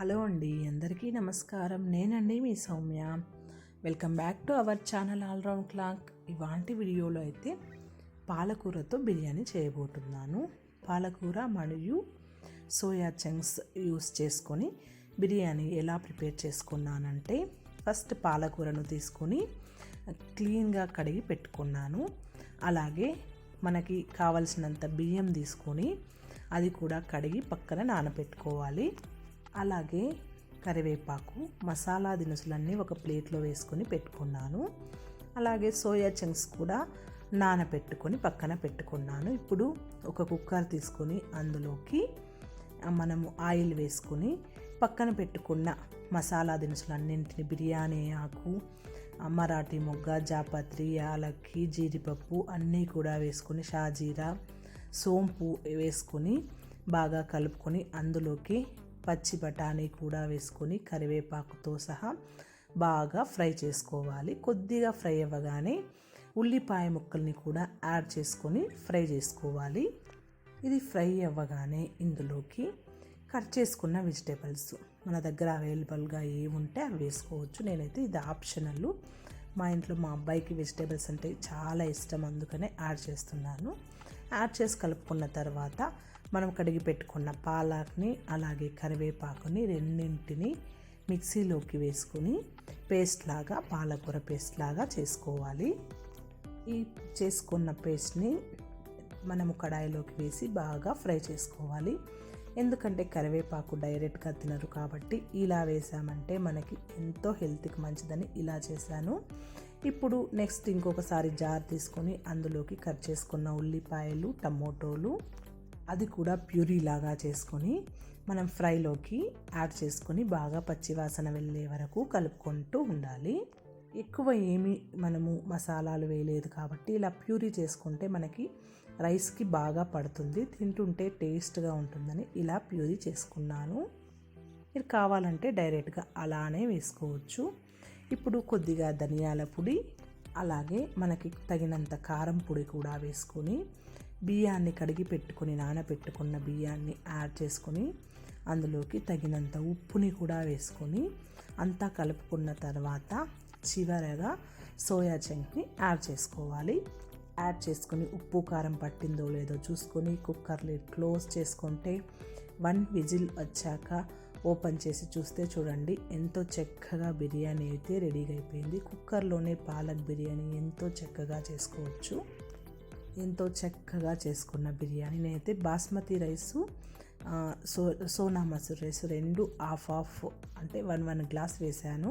Hello అండి అందరికీ నమస్కారం. నేనండి మీ Soumya. Welcome back to our channel all round clock. ఇవాంటి వీడియోలో అయితే పాలకూరతో బిర్యానీ చేయబోతున్నాను. పాలకూర మరియు సోయా చంక్స్ యూస్ చేసుకొని బిర్యానీ ఎలా ప్రిపేర్ చేసుకున్నానంటే ఫస్ట్ పాలకూరను తీసుకొని క్లీన్గా కడిగి పెట్టుకున్నాను. అలాగే మనకి కావలసినంత బియ్యం తీసుకొని అది కూడా కడిగి పక్కన నానబెట్టుకోవాలి. అలాగే కరివేపాకు మసాలా దినుసులన్నీ ఒక ప్లేట్లో వేసుకొని పెట్టుకున్నాను. అలాగే సోయా చంక్స్ కూడా నానబెట్టుకొని పక్కన పెట్టుకున్నాను. ఇప్పుడు ఒక కుక్కర్ తీసుకొని అందులోకి మనము ఆయిల్ వేసుకొని పక్కన పెట్టుకున్న మసాలా దినుసులన్నింటిని బిర్యానీ ఆకు మరాఠీ మొగ్గ జాపత్రి యాలక్కి జీడిపప్పు అన్నీ కూడా వేసుకొని షాజీరా సోంపు వేసుకొని బాగా కలుపుకొని అందులోకి పచ్చి బఠానీ కూడా వేసుకొని కరివేపాకుతో సహా బాగా ఫ్రై చేసుకోవాలి. కొద్దిగా ఫ్రై అవ్వగానే ఉల్లిపాయ ముక్కల్ని కూడా యాడ్ చేసుకొని ఫ్రై చేసుకోవాలి. ఇది ఫ్రై అవ్వగానే ఇందులోకి కట్ చేసుకున్న వెజిటేబుల్స్. మన దగ్గర అవైలబుల్గా ఏముంటే అవి వేసుకోవచ్చు. నేనైతే ఇది ఆప్షనల్. మా ఇంట్లో మా అబ్బాయికి వెజిటేబుల్స్ అంటే చాలా ఇష్టం. అందుకనే యాడ్ చేస్తున్నాను. యాడ్ చేసి కలుపుకున్న తర్వాత మనం కడిగి పెట్టుకున్న పాలక్ని అలాగే కరివేపాకుని రెండింటిని మిక్సీలోకి వేసుకుని పేస్ట్ లాగా పాలకూర పేస్ట్ లాగా చేసుకోవాలి. ఈ చేసుకున్న పేస్ట్ని మనము కడాయిలోకి వేసి బాగా ఫ్రై చేసుకోవాలి. ఎందుకంటే కరివేపాకు డైరెక్ట్గా తినరు కాబట్టి ఇలా వేసామంటే మనకి ఎంతో హెల్త్కి మంచిదని ఇలా చేశాను. ఇప్పుడు నెక్స్ట్ ఇంకొకసారి జార్ తీసుకొని అందులోకి కట్ చేసుకున్న ఉల్లిపాయలు టమోటోలు అది కూడా ప్యూరీ లాగా చేసుకొని మనం ఫ్రైలోకి యాడ్ చేసుకొని బాగా పచ్చివాసన వెళ్ళే వరకు కలుపుకుంటూ ఉండాలి. ఎక్కువ ఏమి మనము మసాలాలు వేయలేదు కాబట్టి ఇలా ప్యూరీ చేసుకుంటే మనకి రైస్కి బాగా పడుతుంది తింటుంటే టేస్ట్గా ఉంటుందని ఇలా ప్యూరీ చేసుకున్నాను. మీరు కావాలంటే డైరెక్ట్గా అలానే వేసుకోవచ్చు. ఇప్పుడు కొద్దిగా ధనియాల పొడి అలాగే మనకి తగినంత కారం పొడి కూడా వేసుకొని బియ్యాన్ని కడిగి పెట్టుకొని నానబెట్టుకున్న బియ్యాన్ని యాడ్ చేసుకొని అందులోకి తగినంత ఉప్పుని కూడా వేసుకొని అంతా కలుపుకున్న తర్వాత చివరగా సోయా చంక్ని యాడ్ చేసుకోవాలి. యాడ్ చేసుకొని ఉప్పు కారం పట్టిందో లేదో చూసుకొని కుక్కర్ లిడ్ క్లోజ్ చేసుకుంటే వన్ విజిల్ వచ్చాక ఓపెన్ చేసి చూస్తే చూడండి ఎంతో చక్కగా బిర్యానీ అయితే రెడీగా అయిపోయింది. కుక్కర్లోనే పాలక్ బిర్యానీ ఎంతో చక్కగా చేసుకోవచ్చు. ఎంతో చక్కగా చేసుకున్న బిర్యానీ. నేనైతే basmati rice so Sona Masoor rice రెండు హాఫ్ హాఫ్ అంటే వన్ వన్ గ్లాస్ వేసాను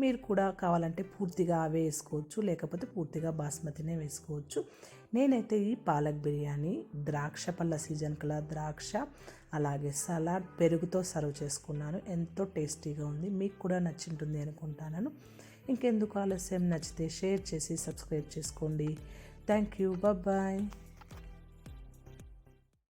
మీరు కూడా కావాలంటే పూర్తిగా అవే వేసుకోవచ్చు లేకపోతే పూర్తిగా బాస్మతినే వేసుకోవచ్చు. నేనైతే ఈ పాలక్ బిర్యానీ ద్రాక్ష పళ్ళ సీజన్ కల ద్రాక్ష అలాగే సలాడ్ పెరుగుతో సర్వ్ చేసుకున్నాను. ఎంతో టేస్టీగా ఉంది మీకు కూడా నచ్చింటుంది అనుకుంటాను ఇంకెందుకు ఆలస్యం? నచ్చితే షేర్ చేసి సబ్స్క్రైబ్ చేసుకోండి. Thank you. Bye bye.